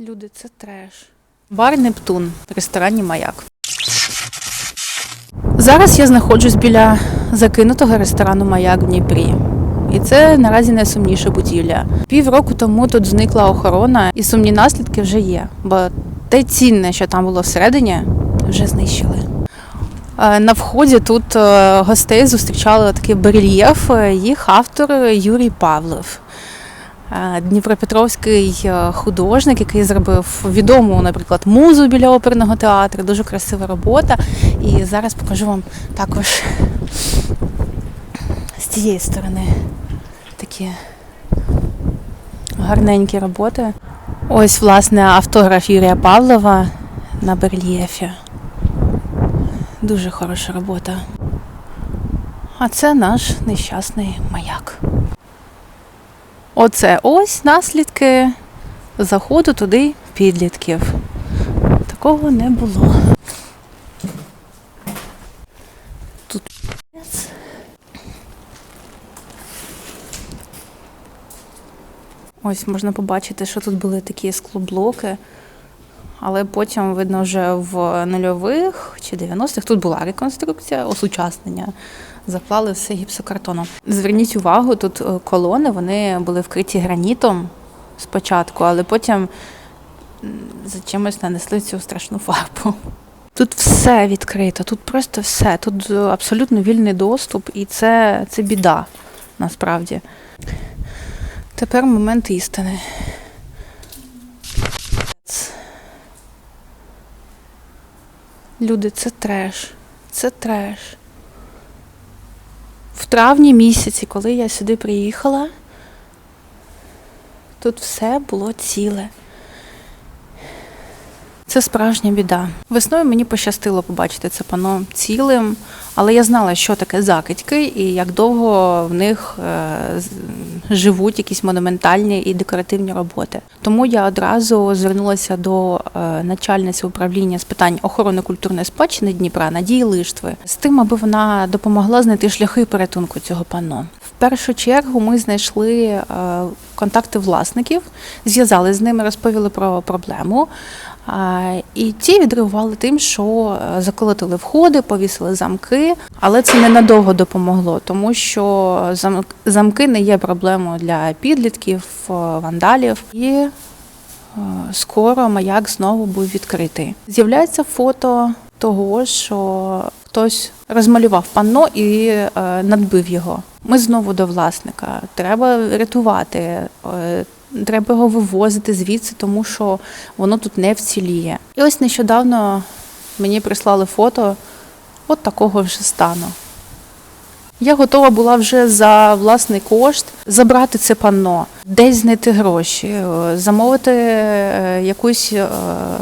Люди, це треш. Бар Нептун в ресторані Маяк. Зараз я знаходжусь біля закинутого ресторану Маяк в Дніпрі. І це наразі найсумніша будівля. Півроку тому тут зникла охорона, і сумні наслідки вже є. Бо те цінне, що там було всередині, вже знищили. Е, На вході тут е, гостей зустрічали такий барельєф. Їх автор Юрій Павлов. Е, Дніпропетровський е, художник, який зробив відому, наприклад, музу біля оперного театру. Дуже красива робота. І зараз покажу вам також з цієї сторони такі гарненькі роботи. Ось, власне, автограф Юрія Павлова на барельєфі. Дуже хороша робота. А це наш нещасний маяк. Оце ось наслідки заходу туди підлітків. Такого не було. Тут ось можна побачити, що тут були такі склоблоки. Але потім, видно, вже в нульових чи 90-х тут була реконструкція, осучаснення. Заклали все гіпсокартоном. Зверніть увагу, тут е, колони вони були вкриті гранітом спочатку, але потім за чимось нанесли цю страшну фарбу. Тут все відкрито, тут просто все. Тут е, абсолютно вільний доступ, і це, це біда насправді. Тепер момент істини. Люди, це треш. Це треш. Травні місяці, коли я сюди приїхала, тут все було ціле. Це справжня біда. Весною мені пощастило побачити це пано цілим, але я знала, що таке закидьки і як довго в них е, живуть якісь монументальні і декоративні роботи. Тому я одразу звернулася до е, начальниці управління з питань охорони культурної спадщини Дніпра Надії Лиштви з тим, аби вона допомогла знайти шляхи порятунку цього пано. В першу чергу ми знайшли е, контакти власників, зв'язали з ними, розповіли про проблему. І ті відреагували тим, що е, заколотили входи, повісили замки, але це ненадовго допомогло, тому що зам- замки не є проблемою для підлітків, е, вандалів. І е, скоро маяк знову був відкритий. З'являється фото того, що хтось розмалював панно і надбив його. Ми знову до власника. Треба рятувати. Треба його вивозити звідси, тому що воно тут не вціліє. І ось нещодавно мені прислали фото от такого вже стану. Я готова була вже за власний кошт забрати це панно, десь знайти гроші, е, замовити е, якусь е,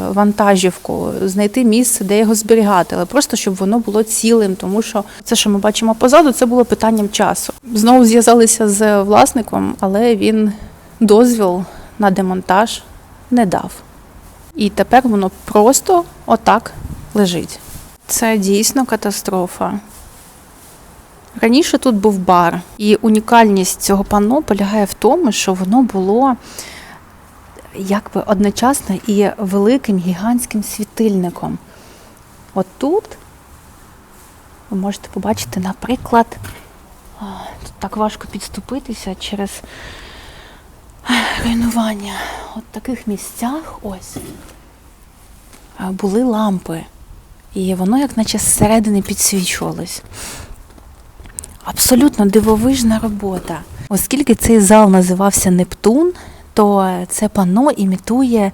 вантажівку, знайти місце, де його зберігати, але просто щоб воно було цілим, тому що це, що ми бачимо позаду, це було питанням часу. Знову зв'язалися з власником, але він дозвіл на демонтаж не дав. І тепер воно просто отак лежить. Це дійсно катастрофа. Раніше тут був бар, і унікальність цього панно полягає в тому, що воно було якби одночасно і великим гігантським світильником. От тут ви можете побачити, наприклад, тут так важко підступитися через руйнування. От таких місцях ось були лампи. І воно як наче зсередини підсвічувалось. Абсолютно дивовижна робота. Оскільки цей зал називався Нептун, то це панно імітує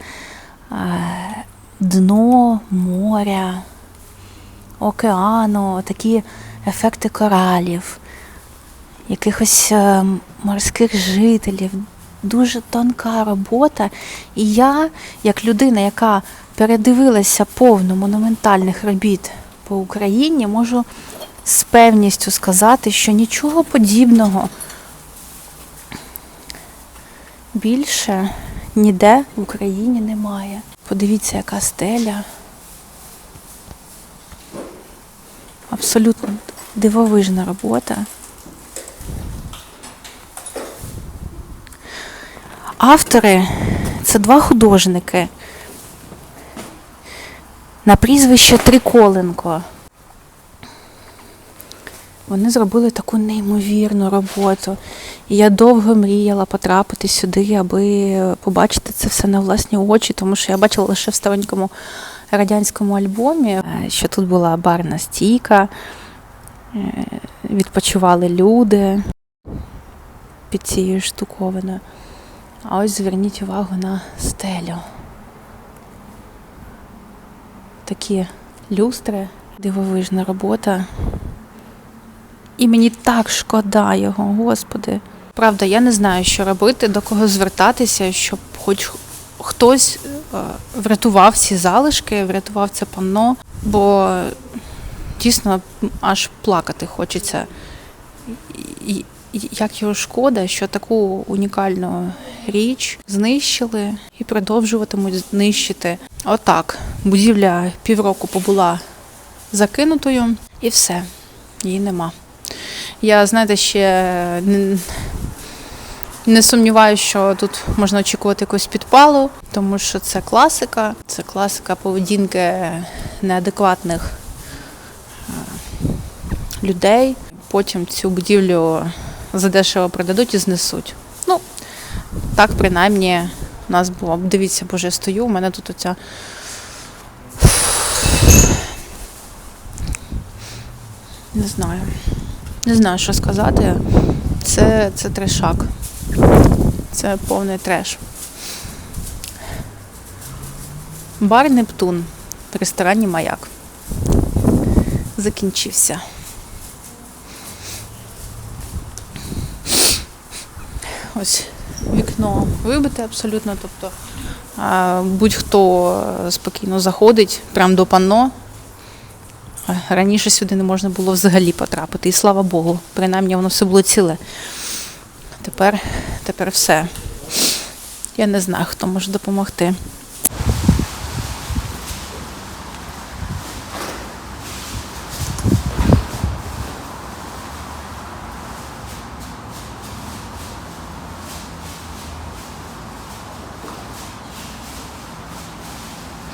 дно моря, океану, такі ефекти коралів, якихось е, морських жителів. Дуже тонка робота. І я, як людина, яка передивилася повну монументальних робіт по Україні, можу з певністю сказати, що нічого подібного більше ніде в Україні немає. Подивіться, яка стеля. Абсолютно дивовижна робота. Автори це два художники на прізвище Триколенко. Вони зробили таку неймовірну роботу. І я довго мріяла потрапити сюди, аби побачити це все на власні очі, тому що я бачила лише в старенькому радянському альбомі, е, що тут була барна стійка, е, відпочивали люди під цією штуковиною. А ось зверніть увагу на стелю. Такі люстри, дивовижна робота. І мені так шкода його, господи. Правда, я не знаю, що робити, до кого звертатися, щоб хоч хтось е, врятував ці залишки, врятував це панно, бо дійсно аж плакати хочеться. І, як його шкода, що таку унікальну річ знищили і продовжуватимуть знищити. Отак, будівля півроку побула закинутою, і все, її нема. Я, знаєте, ще не сумніваюся, що тут можна очікувати якогось підпалу, тому що це класика, це класика поведінки неадекватних людей. Потім цю будівлю задешево продадуть і знесуть. Ну, так принаймні у нас було. Дивіться, боже, я стою, у мене тут оця. Не знаю. Не знаю, що сказати. Це, це трешак. Це повний треш. Бар Нептун в ресторані Маяк. Закінчився. Ось вікно вибите абсолютно. Тобто будь-хто е, спокійно заходить прямо до панно. Раніше сюди не можна було взагалі потрапити. І слава Богу, принаймні воно все було ціле. Тепер, тепер все. Я не знаю, хто може допомогти.